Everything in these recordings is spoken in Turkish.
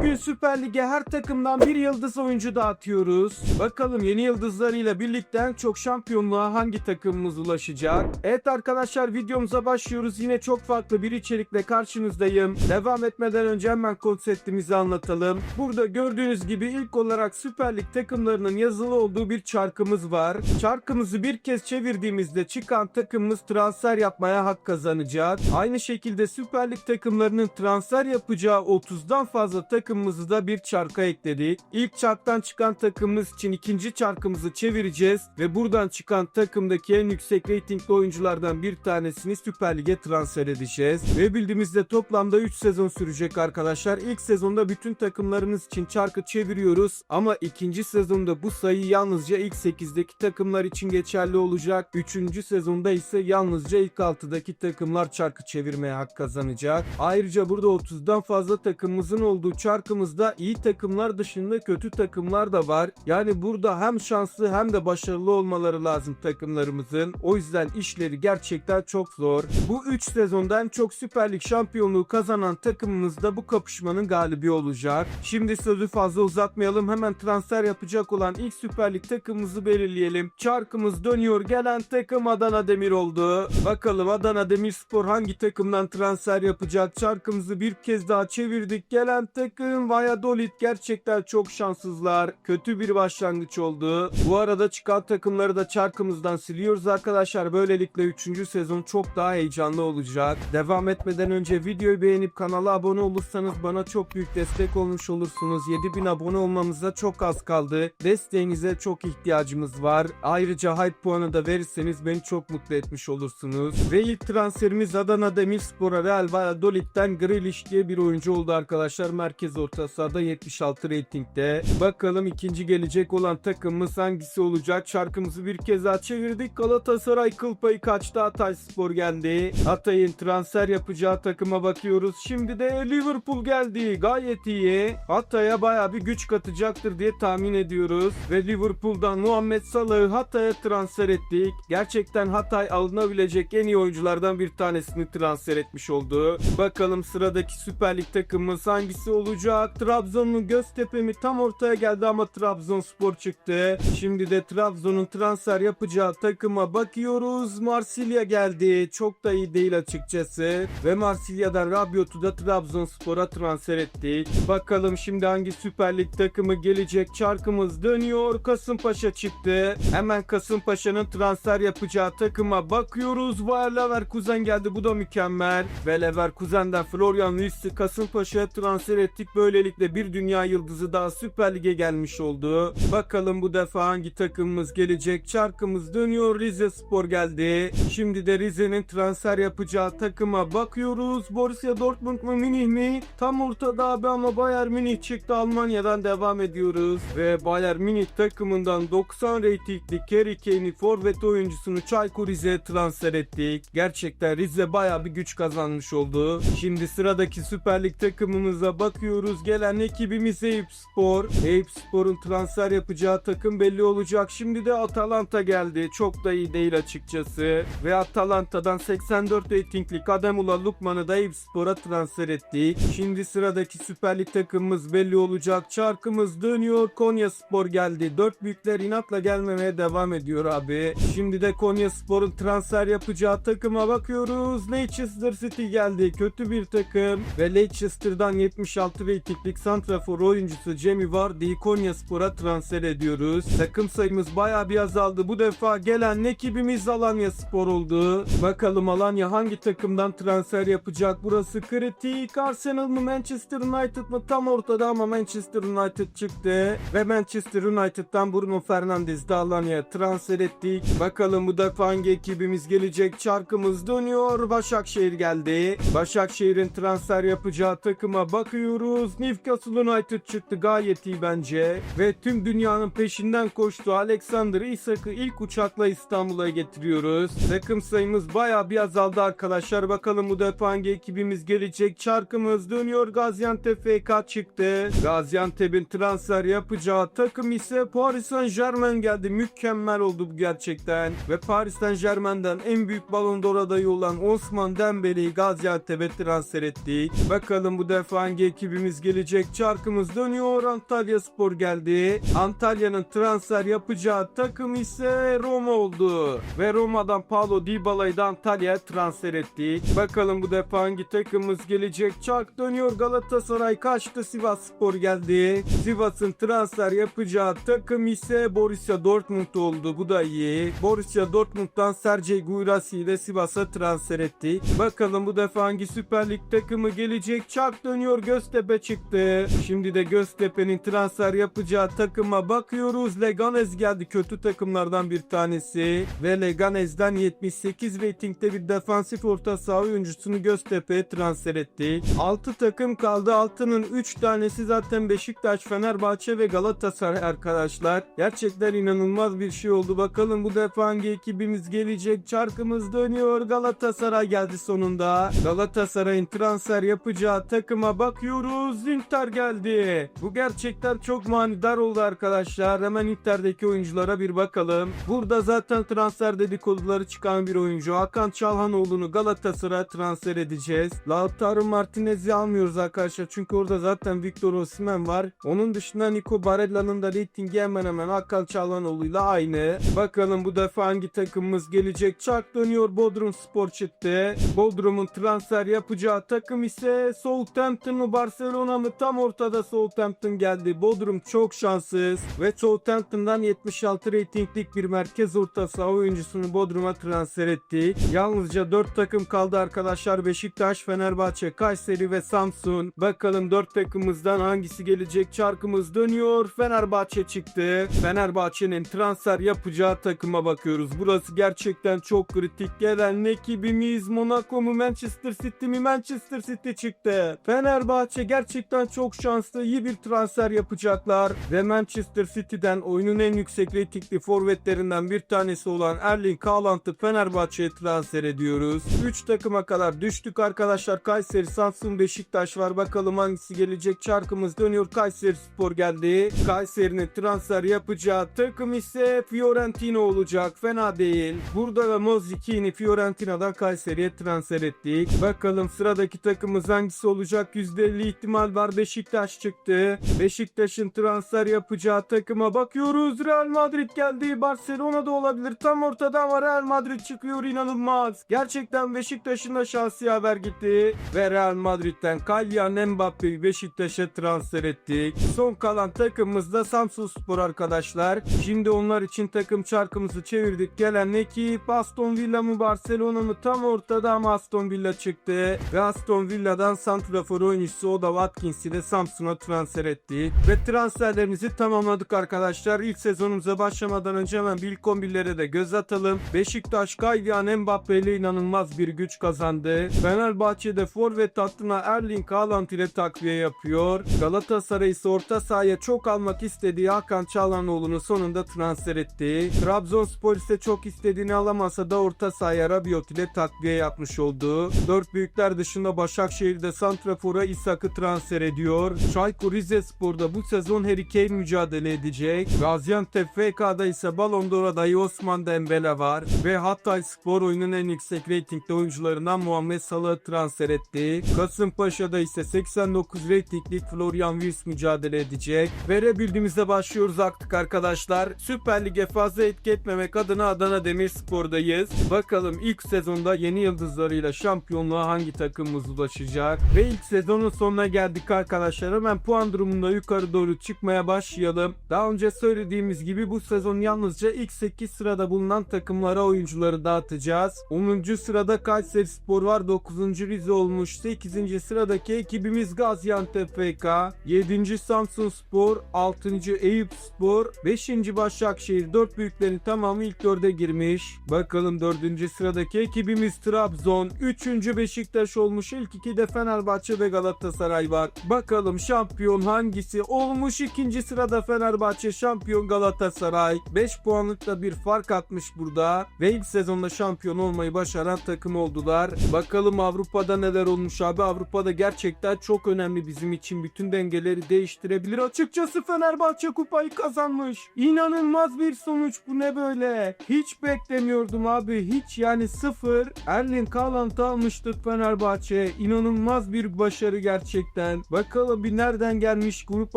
Bugün Süper Lig'e her takımdan bir yıldız oyuncu dağıtıyoruz. Bakalım yeni yıldızlarıyla birlikte en çok şampiyonluğa hangi takımımız ulaşacak? Evet arkadaşlar videomuza başlıyoruz. Yine çok farklı bir içerikle karşınızdayım. Devam etmeden önce hemen konseptimizi anlatalım. Burada gördüğünüz gibi ilk olarak Süper Lig takımlarının yazılı olduğu bir çarkımız var. Çarkımızı bir kez çevirdiğimizde çıkan takımımız transfer yapmaya hak kazanacak. Aynı şekilde Süper Lig takımlarının transfer yapacağı 30'dan fazla takımımızı da bir çarka ekledik. İlk çarktan çıkan takımımız için ikinci çarkımızı çevireceğiz ve buradan çıkan takımdaki en yüksek reytingli oyunculardan bir tanesini Süper Lig'e transfer edeceğiz. Ve bildiğimizde toplamda 3 sezon sürecek arkadaşlar. İlk sezonda bütün takımlarımız için çarkı çeviriyoruz ama ikinci sezonda bu sayı yalnızca ilk 8'deki takımlar için geçerli olacak. Üçüncü sezonda ise yalnızca ilk 6'daki takımlar çarkı çevirmeye hak kazanacak. Ayrıca burada 30'dan fazla takımımızın olduğu çarkımızda iyi takımlar dışında kötü takımlar da var. Yani burada hem şanslı hem de başarılı olmaları lazım takımlarımızın. O yüzden işleri gerçekten çok zor. Bu 3 sezondan çok Süper Lig şampiyonluğu kazanan takımımız da bu kapışmanın galibi olacak. Şimdi sözü fazla uzatmayalım. Hemen transfer yapacak olan ilk Süper Lig takımımızı belirleyelim. Çarkımız dönüyor. Gelen takım Adana Demir oldu. Bakalım Adana Demirspor hangi takımdan transfer yapacak? Çarkımızı bir kez daha çevirdik. Gelen takım Valladolid gerçekten çok şanssızlar. Kötü bir başlangıç oldu. Bu arada çıkan takımları da çarkımızdan siliyoruz arkadaşlar. Böylelikle 3. sezon çok daha heyecanlı olacak. Devam etmeden önce videoyu beğenip kanala abone olursanız bana çok büyük destek olmuş olursunuz. 7000 abone olmamıza çok az kaldı. Desteğinize çok ihtiyacımız var. Ayrıca hype puanı da verirseniz beni çok mutlu etmiş olursunuz. Ve ilk transferimiz Adana Demirspor'a Real Valladolid'den Grealish diye bir oyuncu oldu arkadaşlar. Merkez orta sahada 76 reytingde. Bakalım ikinci gelecek olan takımımız hangisi olacak? Şarkımızı bir kez daha çevirdik. Galatasaray kıl payı kaçtı. Hatay Spor geldi. Hatay'ın transfer yapacağı takıma bakıyoruz. Şimdi de Liverpool geldi. Gayet iyi. Hatay'a baya bir güç katacaktır diye tahmin ediyoruz. Ve Liverpool'dan Muhammed Salah'ı Hatay'a transfer ettik. Gerçekten Hatay alınabilecek en iyi oyunculardan bir tanesini transfer etmiş oldu. Bakalım sıradaki Süper Lig takımımız hangisi olacak? Trabzon'un Göztepe mi tam ortaya geldi ama Trabzonspor çıktı. Şimdi de Trabzon'un transfer yapacağı takıma bakıyoruz. Marsilya geldi. Çok da iyi değil açıkçası. Ve Marsilya'dan Rabiot'u da Trabzonspor'a transfer ettik. Bakalım şimdi hangi Süper Lig takımı gelecek? Çarkımız dönüyor. Kasımpaşa çıktı. Hemen Kasımpaşa'nın transfer yapacağı takıma bakıyoruz. Bayer Leverkusen geldi. Bu da mükemmel. Ve Leverkusen'den Florian Wirtz'i Kasımpaşa'ya transfer ettik. Böylelikle bir dünya yıldızı daha Süper Lig'e gelmiş oldu. Bakalım bu defa hangi takımımız gelecek? Çarkımız dönüyor. Rize Spor geldi. Şimdi de Rize'nin transfer yapacağı takıma bakıyoruz. Borussia Dortmund mu Münih mi? Tam ortada abi ama Bayern Münih çıktı. Almanya'dan devam ediyoruz. Ve Bayern Münih takımından 90 reytingli Kerry Kane'i forvet oyuncusunu Çaykur Rize'ye transfer ettik. Gerçekten Rize baya bir güç kazanmış oldu. Şimdi sıradaki Süper Lig takımımıza bakıyoruz. Gelen ekibimiz Eyüp Spor. Eyüp Spor'un transfer yapacağı takım belli olacak. Şimdi de Atalanta geldi. Çok da iyi değil açıkçası. Ve Atalanta'dan 84 reytingli Kademula Lukman'ı da Eyüp Spor'a transfer ettik. Şimdi sıradaki Süper Lig takımımız belli olacak. Çarkımız dönüyor. Konya Spor geldi. Dört büyükler inatla gelmemeye devam ediyor abi. Şimdi de Konya Spor'un transfer yapacağı takıma bakıyoruz. Leicester City geldi. Kötü bir takım. Ve Leicester'dan 76 reytinglik santrafor oyuncusu Jamie Vardy'yi Konya Spor'a transfer ediyoruz. Takım sayımız baya bir azaldı. Bu defa gelen ekibimiz Alanya Spor oldu. Bakalım Alanya hangi takımdan transfer yapacak? Burası kritik. Arsenal mı Manchester United mı? Tam ortada ama Manchester United çıktı. Ve Manchester United'dan Bruno Fernandes de Alanya'ya transfer ettik. Bakalım bu defa hangi ekibimiz gelecek? Çarkımız dönüyor. Başakşehir geldi. Başakşehir'in transfer yapacağı takıma bakıyoruz. Newcastle United çıktı. Gayet iyi bence. Ve tüm dünyanın peşinden koştu. Alexander Isak'ı ilk uçakla İstanbul'a getiriyoruz. Takım sayımız baya bir azaldı arkadaşlar. Bakalım bu defa hangi ekibimiz gelecek? Çarkımız dönüyor. Gaziantep FK çıktı. Gaziantep'in transfer yapacağı takım ise Paris Saint Germain geldi. Mükemmel oldu bu gerçekten. Ve Paris Saint Germain'den en büyük Ballon d'Or adayı olan Osman Dembele'yi Gaziantep'e transfer ettik. Bakalım bu defa hangi ekibimiz ekibimiz gelecek. Çarkımız dönüyor. Antalya Spor geldi. Antalya'nın transfer yapacağı takım ise Roma oldu. Ve Roma'dan Paulo Dybala'yı da Antalya'ya transfer ettik. Bakalım bu defa hangi takımımız gelecek. Çark dönüyor. Galatasaray kaçtı. Sivas Spor geldi. Sivas'ın transfer yapacağı takım ise Borussia Dortmund oldu. Bu da iyi. Borussia Dortmund'dan Sergej Guirassy ile Sivas'a transfer ettik. Bakalım bu defa hangi Süper Lig takımı gelecek. Çark dönüyor. Göztepe çıktı. Şimdi de Göztepe'nin transfer yapacağı takıma bakıyoruz. Leganez geldi. Kötü takımlardan bir tanesi. Ve Leganez'den 78 reytingde bir defansif orta saha oyuncusunu Göztepe'ye transfer ettik. 6 takım kaldı. 6'nın 3 tanesi zaten Beşiktaş, Fenerbahçe ve Galatasaray arkadaşlar. Gerçekten inanılmaz bir şey oldu. Bakalım bu defa hangi ekibimiz gelecek. Çarkımız dönüyor. Galatasaray geldi sonunda. Galatasaray'ın transfer yapacağı takıma bakıyoruz. Inter geldi. Bu gerçekten çok manidar oldu arkadaşlar. Hemen Inter'deki oyunculara bir bakalım. Burada zaten transfer dedikoduları çıkan bir oyuncu. Hakan Çalhanoğlu'nu Galatasaray'a transfer edeceğiz. Lautaro Martinez'i almıyoruz arkadaşlar. Çünkü orada zaten Victor Osimhen var. Onun dışında Nico Barella'nın da reytingi hemen hemen Hakan Çalhanoğlu'yla aynı. Bakalım bu defa hangi takımımız gelecek. Çark dönüyor. Bodrum Spor çıktı. Bodrum'un transfer yapacağı takım ise Southampton mı Barcelona mı? Tam ortada Southampton geldi. Bodrum çok şanssız ve Southampton'dan 76 reytinglik bir merkez orta saha oyuncusunu Bodrum'a transfer etti. Yalnızca 4 takım kaldı arkadaşlar. Beşiktaş, Fenerbahçe, Kayseri ve Samsun. Bakalım 4 takımımızdan hangisi gelecek? Çarkımız dönüyor. Fenerbahçe çıktı. Fenerbahçe'nin transfer yapacağı takıma bakıyoruz. Burası gerçekten çok kritik. Gelen ekibimiz Monaco mu Manchester City mi? Manchester City çıktı. Fenerbahçe gerçekten çok şanslı. iyi bir transfer yapacaklar. Ve Manchester City'den oyunun en yüksek reytingli forvetlerinden bir tanesi olan Erling Haaland'ı Fenerbahçe'ye transfer ediyoruz. 3 takıma kadar düştük arkadaşlar. Kayseri, Samsun, Beşiktaş var. Bakalım hangisi gelecek. Çarkımız dönüyor. Kayseri Spor geldi. Kayseri'nin transfer yapacağı takım ise Fiorentina olacak. Fena değil. Burada da Mozziki'ni Fiorentina'dan Kayseri'ye transfer ettik. Bakalım sıradaki takımımız hangisi olacak? %50 ihtimal var. Beşiktaş çıktı. Beşiktaş'ın transfer yapacağı takıma bakıyoruz. Real Madrid geldi. Barcelona da olabilir. Tam ortada ama Real Madrid çıkıyor. inanılmaz. Gerçekten Beşiktaş'ın da şahsi haber gitti. Ve Real Madrid'den Kylian Mbappe'yi Beşiktaş'a transfer ettik. Son kalan takımımız da Samsun Spor arkadaşlar. Şimdi onlar için takım çarkımızı çevirdik. Gelen ekip Aston Villa mı Barcelona mı tam ortada ama Aston Villa çıktı. Ve Aston Villa'dan santrafor oyuncusu Oda Watkins'i de Samsun'a transfer ettik. Ve transferlerimizi tamamladık arkadaşlar. İlk sezonumuza başlamadan önce hemen ilk 11'lere de göz atalım. Beşiktaş Kylian Mbappe ile inanılmaz bir güç kazandı. Fenerbahçe'de forvet hattına Erling Haaland ile takviye yapıyor. Galatasaray ise orta sahaya çok almak istediği Hakan Çalhanoğlu'nu sonunda transfer etti. Trabzonspor ise çok istediğini alamasa da orta sahaya Rabiot ile takviye yapmış oldu. Dört büyükler dışında Başakşehir'de Santrafor'a İshak'ı transfer ediyor. Çaykur Rizespor'da bu sezon Harry Kane mücadele edecek. Gaziantep FK'da ise Ballon d'Or Osman Dembele var. Ve Hatay Spor oyunun en yüksek reytingli oyuncularından Muhammed Salah'ı transfer etti. Kasımpaşa'da ise 89 reytinglik Florian Wirtz mücadele edecek. Verebildiğimizde başlıyoruz artık arkadaşlar. Süper Lig'e fazla etki etmemek adına Adana Demirspor'dayız. Bakalım ilk sezonda yeni yıldızlarıyla şampiyonluğa hangi takımımız ulaşacak? Ve ilk sezonun sonuna geldik arkadaşlar. Hemen puan durumunda yukarı doğru çıkmaya başlayalım. Daha önce söylediğimiz gibi bu sezon yalnızca ilk 8 sırada bulunan takımlara oyuncuları dağıtacağız. 10. sırada Kayseri Spor var. 9. Rize olmuş. 8. sıradaki ekibimiz Gaziantep FK. 7. Samsun Spor. 6. Eyüp Spor. 5. Başakşehir. 4 büyüklerin tamamı ilk 4'e girmiş. Bakalım 4. sıradaki ekibimiz Trabzon. 3. Beşiktaş olmuş. İlk 2'de Fenerbahçe ve Galatasaray var. Bakalım şampiyon hangisi olmuş? 2. sırada Fenerbahçe şampiyon Galatasaray. 5 puanlıkla bir fark atmış burada. Ve ilk sezonda şampiyon olmayı başaran takım oldular. Bakalım Avrupa'da neler olmuş abi. Avrupa'da gerçekten çok önemli bizim için. Bütün dengeleri değiştirebilir. Açıkçası Fenerbahçe kupayı kazanmış. İnanılmaz bir sonuç bu ne böyle? Hiç beklemiyordum abi. Hiç yani sıfır. Erling Haaland almıştık Fenerbahçe. İnanılmaz bir başarı gerçekten. Gerçekten. Bakalım bir nereden gelmiş grup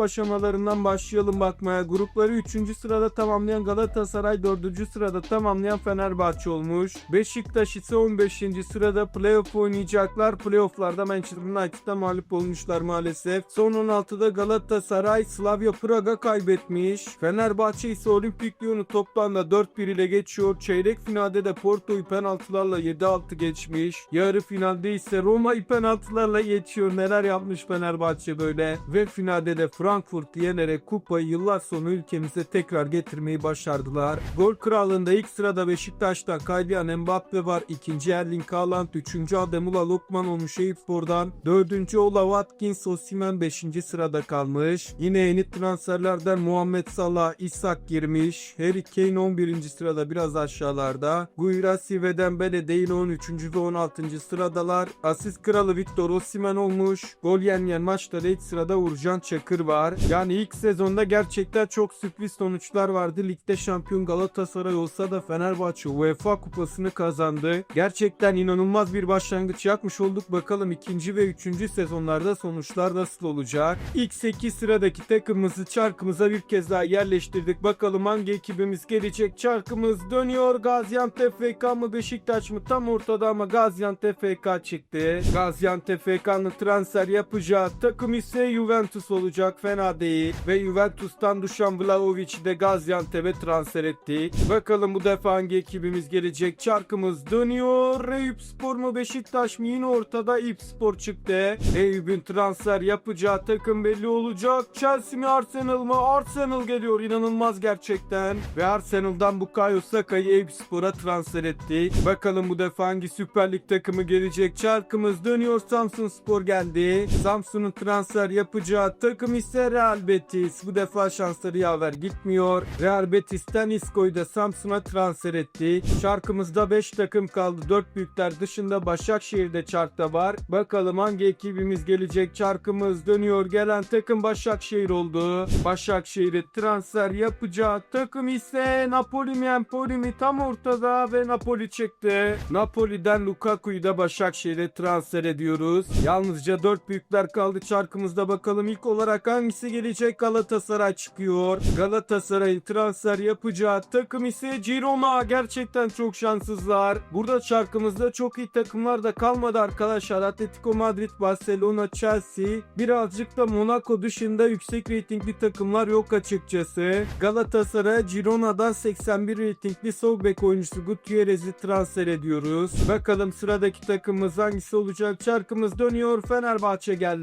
aşamalarından başlayalım bakmaya. Grupları 3. sırada tamamlayan Galatasaray 4. sırada tamamlayan Fenerbahçe olmuş. Beşiktaş ise 15. sırada playoff oynayacaklar. Playoff'larda Manchester United'a mağlup olmuşlar maalesef. Son 16'da Galatasaray Slavia Praga kaybetmiş. Fenerbahçe ise Olimpik Lyon'u toplamda 4-1 ile geçiyor. Çeyrek finalde de Porto'yu penaltılarla 7-6 geçmiş. Yarı finalde ise Roma'yı penaltılarla geçiyor. Neler yapmış Fenerbahçe böyle. Ve finalde de Frankfurt yenerek kupayı yıllar sonra ülkemize tekrar getirmeyi başardılar. Gol krallığında ilk sırada Beşiktaş'ta Kylian Mbappe var. İkinci Erling Haaland. Üçüncü Ademola Lokman olmuş Eyüpspor'dan. Dördüncü Ola Watkins Osimhen 5. sırada kalmış. Yine yeni transferlerden Muhammed Salah, Isak girmiş. Harry Kane 11. sırada biraz aşağılarda. Guirassy ve Dembele de yine 13. ve 16. sıradalar. Asist kralı Victor Osimhen olmuş. Gol yenmeyen maçta da ilk sırada Uğurcan Çakır var. Yani ilk sezonda gerçekten çok sürpriz sonuçlar vardı. Ligde şampiyon Galatasaray olsa da Fenerbahçe UEFA kupasını kazandı. Gerçekten inanılmaz bir başlangıç yapmış olduk. Bakalım ikinci ve üçüncü sezonlarda sonuçlar nasıl olacak? İlk 8 sıradaki takımımızı çarkımıza bir kez daha yerleştirdik. Bakalım hangi ekibimiz gelecek? Çarkımız dönüyor. Gaziantep FK mı Beşiktaş mı? Tam ortada ama Gaziantep FK çıktı. Gaziantep FK'nın transfer yapacağı takım ise Juventus olacak. Fena değil. Ve Juventus'tan Dušan Vlahovic'i de Gaziantep'e transfer ettik. Bakalım bu defa hangi ekibimiz gelecek? Çarkımız dönüyor. Eyüp Spor mu Beşiktaş mı? Yine ortada Eyüp Spor çıktı. Eyüp'ün transfer yapacağı takım belli olacak. Chelsea mi Arsenal mı? Arsenal geliyor. İnanılmaz gerçekten. Ve Arsenal'dan Bukayo Saka'yı Eyüp Spor'a transfer ettik. Bakalım bu defa hangi Süper Lig takımı gelecek? Çarkımız dönüyor. Samsun Spor geldi. Samsun'un transfer yapacağı takım ise Real Betis. Bu defa şansları yaver gitmiyor. Real Betis'ten Isco'yu da Samsun'a transfer etti. Çarkımızda 5 takım kaldı. 4 büyükler dışında Başakşehir'de çarkta var. Bakalım hangi ekibimiz gelecek? Çarkımız dönüyor. Gelen takım Başakşehir oldu. Başakşehir'e transfer yapacağı takım ise Napoli mi Empoli mi tam ortada ve Napoli çıktı. Napoli'den Lukaku'yu da Başakşehir'e transfer ediyoruz. Yalnızca 4 büyükler kaldı çarkımızda bakalım ilk olarak hangisi gelecek Galatasaray çıkıyor. Galatasaray'ın transfer yapacağı takım ise Girona. Gerçekten çok şanssızlar. Burada çarkımızda çok iyi takımlar da kalmadı arkadaşlar. Atletico Madrid, Barcelona, Chelsea. Birazcık da Monaco dışında yüksek reytingli takımlar yok açıkçası. Galatasaray Girona'dan 81 reytingli sol bek oyuncusu Gutierrez'i transfer ediyoruz. Bakalım sıradaki takımımız hangisi olacak? Çarkımız dönüyor. Fenerbahçe geldi.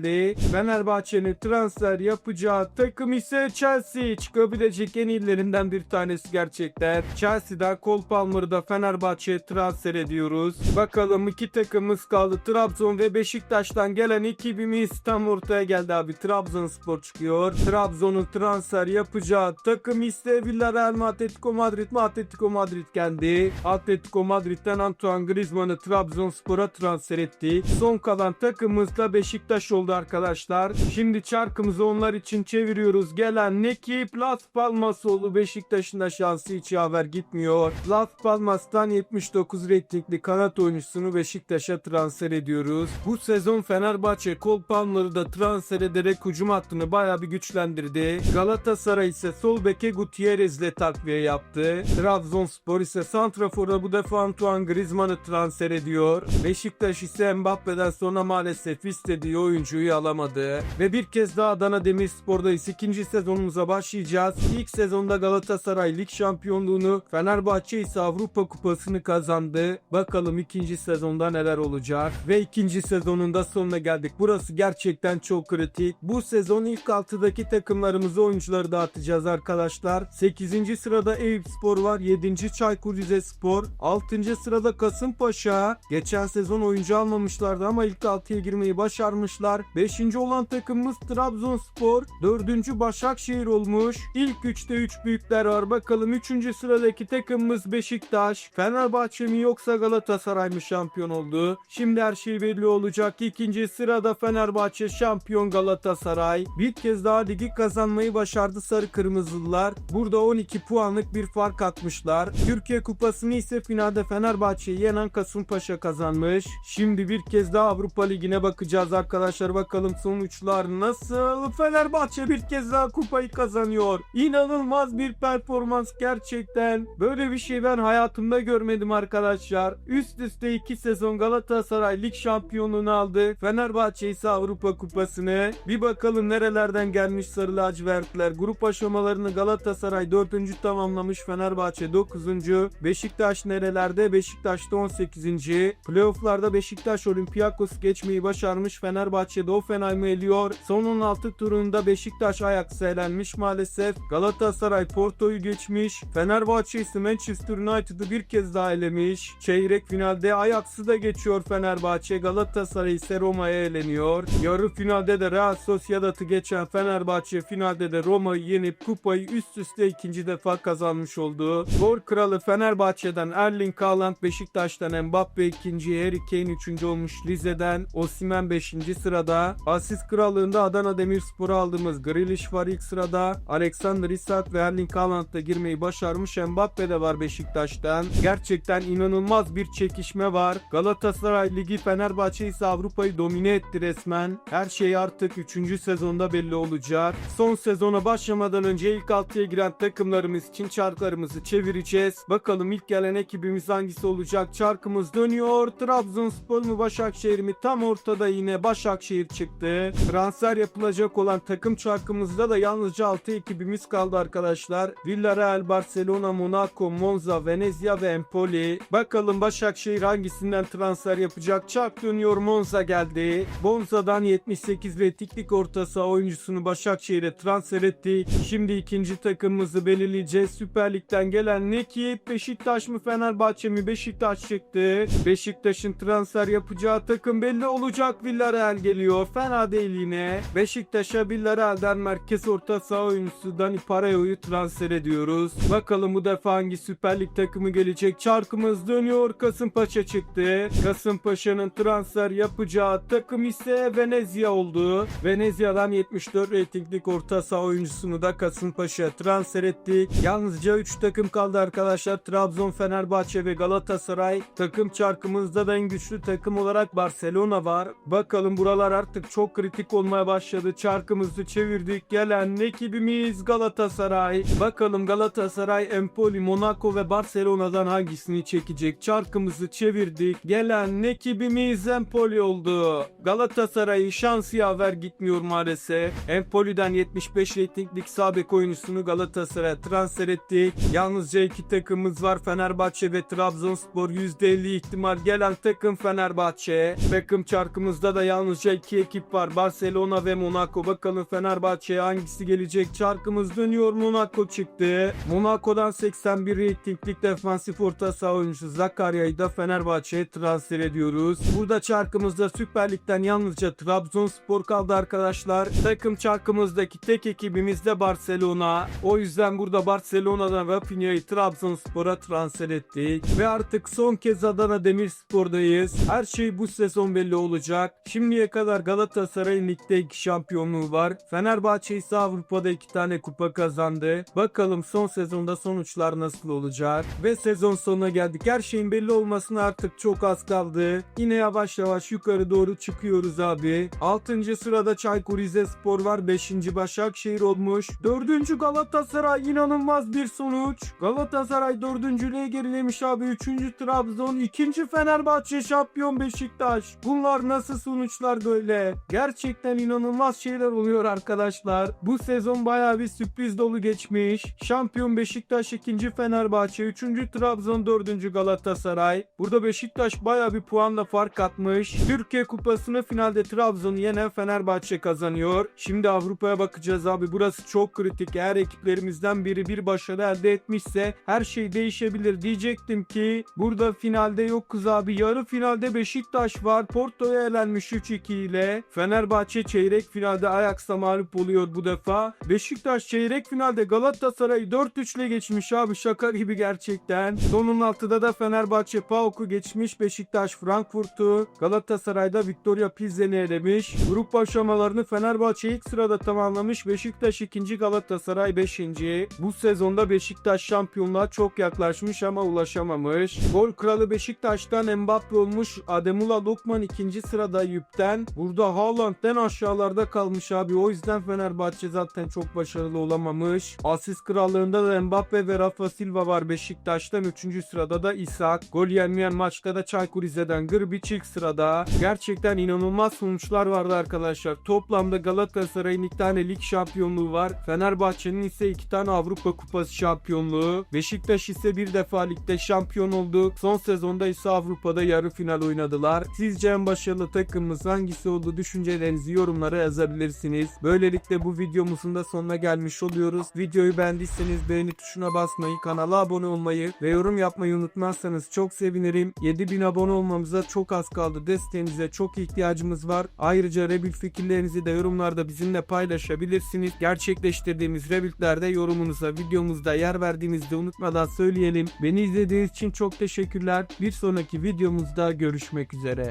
Fenerbahçe'nin transfer yapacağı takım ise Chelsea. Çıkabilecek en iyilerinden bir tanesi gerçekten. Chelsea'den Cole Palmer'ı da Fenerbahçe'ye transfer ediyoruz. Bakalım iki takımımız kaldı. Trabzon ve Beşiktaş'tan gelen ekibimiz tam ortaya geldi abi. Trabzonspor çıkıyor. Trabzon'un transfer yapacağı takım ise Villarreal mi Atletico Madrid mi Atletico Madrid geldi. Atletico Madrid'den Antoine Griezmann'ı Trabzonspor'a transfer etti. Son kalan takımımız da Beşiktaş oldu arkadaşlar. Şimdi çarkımızı onlar için çeviriyoruz. Gelen ekip Las Palmas oldu. Beşiktaş'ın da şansı hiç yaver gitmiyor. Las Palmas'tan 79 reytingli kanat oyuncusunu Beşiktaş'a transfer ediyoruz. Bu sezon Fenerbahçe Cole Palmer'ı da transfer ederek hücum hattını bayağı bir güçlendirdi. Galatasaray ise sol beke Gutierrez'le takviye yaptı. Trabzonspor ise Santrafor'a bu defa Antoine Griezmann'ı transfer ediyor. Beşiktaş ise Mbappe'den sonra maalesef istediği oyuncuyu alamadı. Ve bir kez daha Adana Demirspor'dayız. İkinci sezonumuza başlayacağız. İlk sezonda Galatasaray lig şampiyonluğunu, Fenerbahçe ise Avrupa Kupası'nı kazandı. Bakalım ikinci sezonda neler olacak. Ve ikinci sezonunda sonuna geldik. Burası gerçekten çok kritik. Bu sezon ilk 6'daki takımlarımızı oyuncuları dağıtacağız arkadaşlar. 8. sırada Eyüp Spor var. 7. Çaykur Rizespor. 6. sırada Kasımpaşa. Geçen sezon oyuncu almamışlardı ama ilk 6'ya girmeyi başarmışlar. 5. olan takımımız Trabzonspor. 4. Başakşehir olmuş. İlk 3'te 3 büyükler var. Bakalım 3. sıradaki takımımız Beşiktaş. Fenerbahçe mi yoksa Galatasaray mı şampiyon oldu? Şimdi her şey belli olacak. İkinci sırada Fenerbahçe şampiyon Galatasaray. Bir kez daha ligi kazanmayı başardı sarı kırmızılılar. Burada 12 puanlık bir fark atmışlar. Türkiye Kupası'nı ise finalde Fenerbahçe'yi yenen Kasımpaşa kazanmış. Şimdi bir kez daha Avrupa Ligi'ne bakacağız arkadaşlar. Bakalım sonuçlar nasıl? Fenerbahçe bir kez daha kupayı kazanıyor. İnanılmaz bir performans gerçekten. Böyle bir şey ben hayatımda görmedim arkadaşlar. Üst üste iki sezon Galatasaray lig şampiyonluğunu aldı. Fenerbahçe ise Avrupa kupasını. Bir bakalım nerelerden gelmiş sarı lacivertler. Grup aşamalarını Galatasaray 4. tamamlamış. Fenerbahçe 9. Beşiktaş nerelerde? Beşiktaş'ta 18. Playoff'larda Beşiktaş Olympiakos geçmeyi başarmış. Fenerbahçe Hoffenheim'ı eliyor. Son 16 turunda Beşiktaş Ajax'a elenmiş maalesef. Galatasaray Porto'yu geçmiş. Fenerbahçe ise Manchester United'ı bir kez daha elemiş. Çeyrek finalde Ajax'ı da geçiyor Fenerbahçe. Galatasaray ise Roma'ya eleniyor. Yarı finalde de Real Sociedad'ı geçen Fenerbahçe finalde de Roma'yı yenip kupayı üst üste ikinci defa kazanmış oldu. Gol kralı Fenerbahçe'den Erling Haaland, Beşiktaş'tan Mbappe ikinci, Harry Kane üçüncü olmuş. Rize'den Osimhen 5. sırada. Asist krallığında Adana Demirspor'u aldığımız Grealish var ilk sırada. Alexander Isak ve Erling Haaland girmeyi başarmış. Mbappe de var Beşiktaş'tan. Gerçekten inanılmaz bir çekişme var. Galatasaray Ligi Fenerbahçe ise Avrupa'yı domine etti resmen. Her şey artık 3. sezonda belli olacak. Son sezona başlamadan önce ilk 6'ya giren takımlarımız için çarklarımızı çevireceğiz. Bakalım ilk gelen ekibimiz hangisi olacak? Çarkımız dönüyor. Trabzonspor mu Başakşehir mi? Tam ortada yine Başakşehir çıktı. Transfer yapılacak olan takım çarkımızda da yalnızca 6 ekibimiz kaldı arkadaşlar. Villarreal, Barcelona, Monaco, Monza, Venezia ve Empoli. Bakalım Başakşehir hangisinden transfer yapacak? Çark dönüyor Monza geldi. Monza'dan 78 retiklik orta saha oyuncusunu Başakşehir'e transfer ettik. Şimdi ikinci takımımızı belirleyeceğiz. Süper Lig'den gelen ne ki? Beşiktaş mı Fenerbahçe mi? Beşiktaş çıktı. Beşiktaş'ın transfer yapacağı takım belli olacak. Villarreal geliyor. Fena değil yine. Beşiktaş'a Villarreal'den merkez orta saha oyuncusu Dani Parayo'yu transfer ediyoruz. Bakalım bu defa hangi Süper Lig takımı gelecek? Çarkımız dönüyor. Kasımpaşa çıktı. Kasımpaşa'nın transfer yapacağı takım ise Venezia oldu. Venezia'dan 74 reytinglik orta saha oyuncusunu da Kasımpaşa transfer ettik. Yalnızca 3 takım kaldı arkadaşlar. Trabzon, Fenerbahçe ve Galatasaray. Takım çarkımızda da en güçlü takım olarak Barcelona var. Bakalım buralar artık çok kritik olmaya başladı. Çarkımızı çevirdik. Gelen ekibimiz Galatasaray. Bakalım Galatasaray, Empoli, Monaco ve Barcelona'dan hangisini çekecek? Çarkımızı çevirdik. Gelen ekibimiz Empoli oldu. Galatasaray'ı şans yaver gitmiyor maalesef. Empoli'den 75 reytinglik sabek oyuncusunu Galatasaray'a transfer ettik. Yalnızca iki takımımız var. Fenerbahçe ve Trabzonspor %50 ihtimal gelen takım Fenerbahçe. Takım çarkımızda da yalnızca iki ekip var. Barcelona ve Monaco. Bakalım Fenerbahçe'ye hangisi gelecek? Çarkımız dönüyor. Monaco çıktı. Monaco'dan 81 reytinglik defansif orta saha oyuncusu Zakarya'yı da Fenerbahçe'ye transfer ediyoruz. Burada çarkımızda Süper Lig'den yalnızca Trabzonspor kaldı arkadaşlar. Takım çarkımızdaki tek ekibimiz de Barcelona. O yüzden burada Barcelona'dan Rafinha'yı Trabzonspor'a transfer ettik. Ve artık son kez Adana Demirspor'dayız. Her şey bu sezon belli olacak. Şimdiye kadar Galatasaray'ın ligde iki şampiyonluğu var. Fenerbahçe ise Avrupa'da iki tane kupa kazandı. Bakalım son sezonda sonuçlar nasıl olacak. Ve sezon sonuna geldik. Her şeyin belli olmasına artık çok az kaldı. Yine yavaş yavaş yukarı doğru çıkıyoruz abi. 6. sırada Çaykur Rizespor var. 5. Başakşehir olmuş. 4. Galatasaray inanılmaz bir sonuç. Galatasaray 4. gerilemiş abi. 3. Trabzon. 2. Fenerbahçe şampiyon Beşiktaş. Bunlar nasıl sonuçlar böyle? Gerçekten inanılmaz şeyler oluyor arkadaşlar. Bu sezon baya bir sürpriz dolu geçmiş. Şampiyon Beşiktaş 2. Fenerbahçe 3. Trabzon 4. Galatasaray. Burada Beşiktaş baya bir puanla fark atmış. Türkiye Kupası'nı finalde Trabzon'u yenen Fenerbahçe kazanıyor. Şimdi Avrupa'ya bakacağız abi. Burası çok kritik. Eğer ekiplerimizden biri bir başarı elde etmişse her şey değişebilir. Diyecektim ki burada finalde yokuz abi. Yarı finalde Beşiktaş var. Porto'ya elenmiş 3-2 ile. Fenerbahçe çeyrek finalde Ajax'a mağlup oluyor bu defa. Beşiktaş çeyrek finalde Galatasaray'ı 4-3 ile geçmiş abi. Şaka gibi gerçekten. Sonun altıda da Fenerbahçe PAOK'u geçmiş. Beşiktaş Frankfurt'u. Galatasaray'da Victoria Pilsen'i elemiş. Grup aşamalarını Fenerbahçe ilk sırada tamamlamış. Beşiktaş ikinci Galatasaray 5. Bu sezonda Beşiktaş şampiyonluğa çok yaklaşmış ama ulaşamamış. Gol kralı Beşiktaş'tan Mbappe olmuş. Ademula Lokman ikinci sırada Yüp'ten. Burada Haaland'den aşağılarda kalmış abi. O yüzden Fenerbahçe zaten çok başarılı olamamış. Asist krallığında da Mbappe ve Rafa Silva var. Beşiktaş'tan 3. sırada da İshak. Gol yenmeyen maçta da Çaykur Rize'den Grbic ilk sırada. Gerçekten inanılmaz sonuçlar vardı arkadaşlar. Toplamda Galatasaray'ın iki tane lig şampiyonluğu var. Fenerbahçe'nin ise iki tane Avrupa Kupası şampiyonluğu. Beşiktaş ise bir defa ligde şampiyon oldu. Son sezonda ise Avrupa'da yarı final oynadılar. Sizce en başarılı takımımız hangisi oldu? Düşüncelerinizi yorumlara yazabilirsiniz. Böylelikle bu videomuzun da sonuna gelmiş oluyoruz. Videoyu beğendiyseniz beğeni tuşuna basmayı, kanala abone olmayı ve yorum yapmayı unutmazsanız çok sevinirim. 7000 abone olmamıza çok az kaldı. Desteğinize çok ihtiyacımız var. Ayrıca rebuild fikirlerinizi de yorumlarda bizimle paylaşabilirsiniz. Gerçekleştirdiğimiz rebuildlerde yorumunuza videomuzda yer verdiğinizde unutmadan söyleyelim. Beni izlediğiniz için çok teşekkürler. Bir sonraki videomuzda görüşmek üzere.